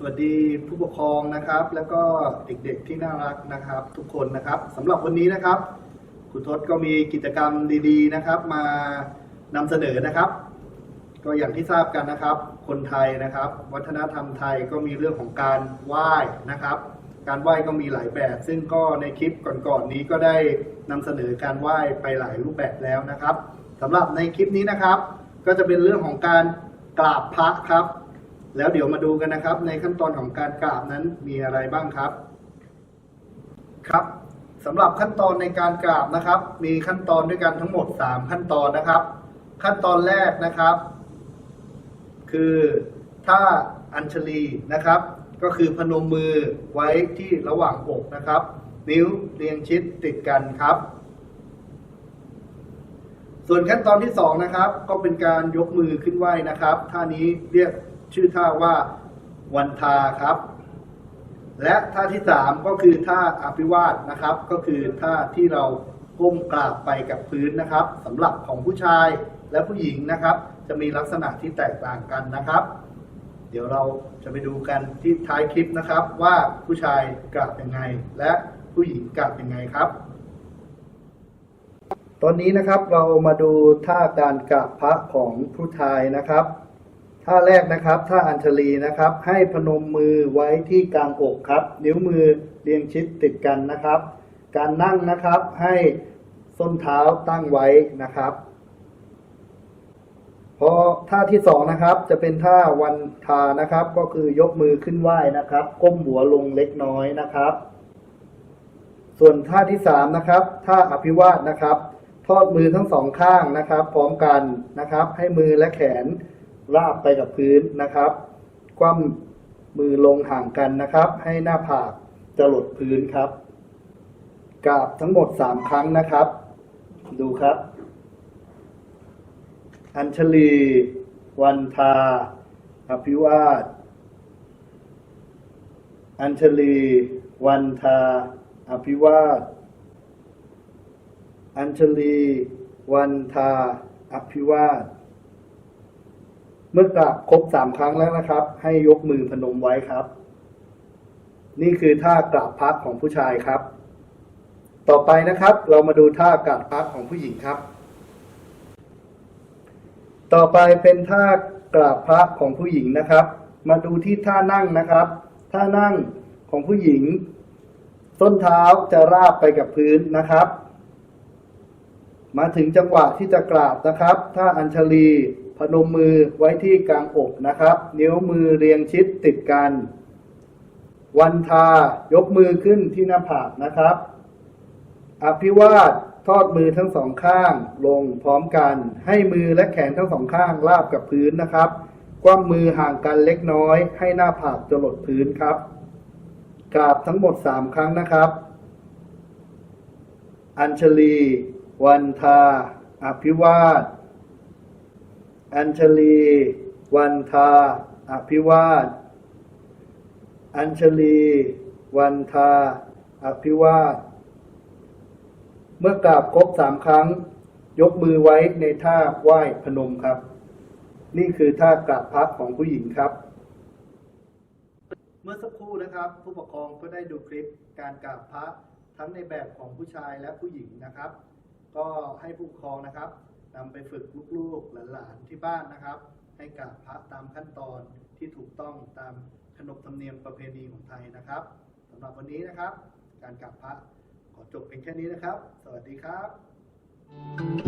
สวัสดีผู้ปกครองนะครับ แล้วก็เด็กๆที่น่ารักนะครับ ทุกคนนะครับสำหรับวันนี้นะครับครูทศก็มีกิจกรรมดีๆนะครับ มานำเสนอนะครับ ก็อย่างที่ทราบกันนะครับ คนไทยนะครับ วัฒนธรรมไทยก็มีเรื่องของการไหว้นะครับ การไหว้ก็มีหลายแบบ ซึ่งก็ในคลิปก่อนๆนี้ก็ได้นำเสนอการไหว้ไปหลายรูปแบบแล้วนะครับสำหรับในคลิปนี้นะครับ ก็จะเป็นเรื่องของการกราบพระครับ แล้วเดี๋ยวมาดูกันนะครับ ในขั้นตอนของการกราบนั้นมีอะไรบ้างครับ ครับสำหรับขั้นตอนในการกราบนะครับ มีขั้นตอนด้วยกันทั้งหมด 3 ขั้นตอนนะครับ ขั้นตอนแรกนะครับ คือท่าอัญชลีนะครับ ก็คือพนมมือไว้ที่ระหว่างอกนะครับ นิ้วเรียงชิดติดกันครับ ส่วนขั้นตอนที่สองนะครับ ก็เป็นการยกมือขึ้นไหวนะครับท่านี้เรียก ชื่อท่าว่าวันทาครับ และท่าที่สามก็คือท่าอภิวาสนะครับ ก็คือท่าที่เราก้มกราบไปกับพื้นนะครับสำหรับของผู้ชายและผู้หญิงนะครับ จะมีลักษณะที่แตกต่างกันนะครับ เดี๋ยวเราจะไปดูกันที่ท้ายคลิปนะครับ ว่าผู้ชายกราบยังไง และผู้หญิงกราบยังไงครับ ตอนนี้นะครับเรามาดูท่าการกราบพระของผู้ชายนะครับ ท่าแรกนะครับท่าอัญชลีนะครับ ให้พนมมือไว้ที่กลางอกครับ นิ้วมือเรียงชิดติดกันนะครับ การนั่งนะครับให้ส้นเท้าตั้งไว้นะครับ พอท่าที่สองนะครับ จะเป็นท่าวันทานะครับ ก็คือยกมือขึ้นไหว้นะครับ ก้มหัวลงเล็กน้อยนะครับ ส่วนท่าที่สามนะครับท่าอภิวาสนะครับ ทอดมือทั้งสองข้างนะครับ พร้อมกันนะครับ ให้มือและแขน ราบไปกับพื้นนะครับ คว่ำมือลงห่างกันนะครับ ให้หน้าผากจะหลดพื้นครับกราบทั้งหมดสามครั้งนะครับ ดูครับ อัญชลี วันทา อภิวาสอัญชลี วันทา อภิวาสอัญชลี วันทา อภิวาส เมื่อกราบครบสามครั้งแล้วนะครับ ให้ยกมือพนมไว้ครับ นี่คือท่ากราบพระของผู้ชายครับ ต่อไปนะครับ เรามาดูท่ากราบพระของผู้หญิงครับ ต่อไปเป็นท่ากราบพระของผู้หญิงนะครับ มาดูที่ท่านั่งนะครับ ท่านั่งของผู้หญิง ส้นเท้าจะราบไปกับพื้นนะครับ มาถึงจังหวะที่จะกราบนะครับ ท่าอัญชลี พนมมือไว้ที่กลางอกนะครับ นิ้วมือเรียงชิดติดกัน วันทายกมือขึ้นที่หน้าผากนะครับ อภิวาสทอดมือทั้งสองข้างลงพร้อมกัน ให้มือและแขนทั้งสองข้างราบกับพื้นนะครับคว่ำมือห่างกันเล็กน้อย ให้หน้าผากจะหลดพื้นครับกราบทั้งหมดสามครั้งนะครับ อัญชลี วันทา อภิวาส อัญชลี วันทา อภิวาสอัญชลี วันทา อภิวาสเมื่อกราบครบสามครั้ง ยกมือไว้ในท่าไหว้พนมครับ นี่คือท่ากราบพระของผู้หญิงครับ เมื่อสักครู่นะครับ ผู้ปกครองก็ได้ดูคลิปการกราบพระทั้งในแบบของผู้ชายและผู้หญิงนะครับ ก็ให้ผู้ปกครองนะครับ นำไปฝึกลูกๆหลานๆที่บ้านนะครับ ให้กราบพระตามขั้นตอนที่ถูกต้องตามขนบธรรมเนียมประเพณีของไทยนะครับสำหรับวันนี้นะครับ การกราบพระขอจบเพียงแค่นี้นะครับ สวัสดีครับ